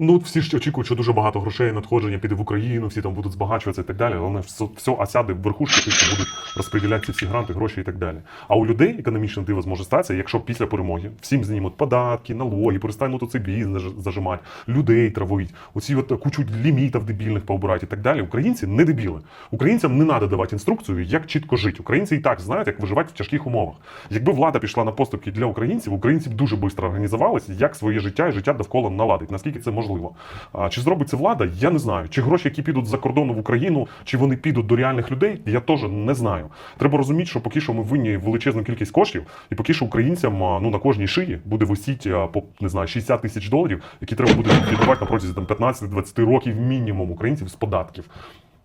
Ну, всі ж очікують, що дуже багато грошей надходження піде в Україну, всі там будуть збагачуватися і так далі. Але все, все осяде в верхушці, що будуть розподіляти ці всі гранти, гроші і так далі. А у людей економічне диво зможе статися, якщо після перемоги всім знімуть податки, налоги, перестануть оцей бізнес зажимати, людей травить, оці от кучу лімітів дебільних поубирати і так далі. Українці не дебіли. Українцям не треба давати інструкцію, як чітко жити. Українці і так знають, як виживати в тяжких умовах. Якби влада пішла на поступки для українців, українці б дуже швидко організувалися, як своє життя і життя довкола наладить. Наскільки це можливо? А, чи зробить це влада? Я не знаю. Чи гроші, які підуть за кордону в Україну, чи вони підуть до реальних людей? Я теж не знаю. Треба розуміти, що поки що ми винні величезну кількість коштів, і поки що українцям ну на кожній шиї буде висіти по не знаю 60 тисяч доларів, які треба буде віддавати на протязі там 15-20 років мінімум українців з податків.